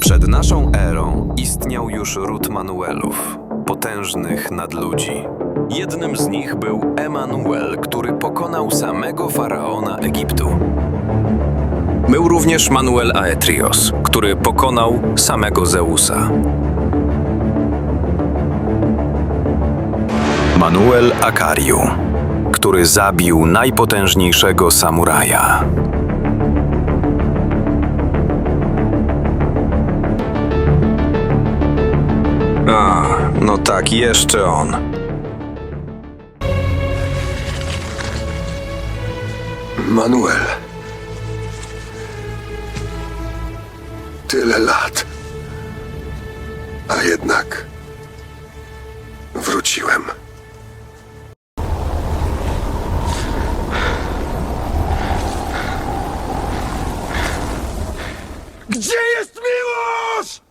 Przed naszą erą istniał już ród Manuelów, potężnych nadludzi. Jednym z nich był Emanuel, który pokonał samego faraona Egiptu. Był również Manuel Aetrios, który pokonał samego Zeusa. Manuel Akariu, który zabił najpotężniejszego samuraja. A, no tak, jeszcze on. Manuel. Tyle lat. A jednak wróciłem. Gdzie jest miłość?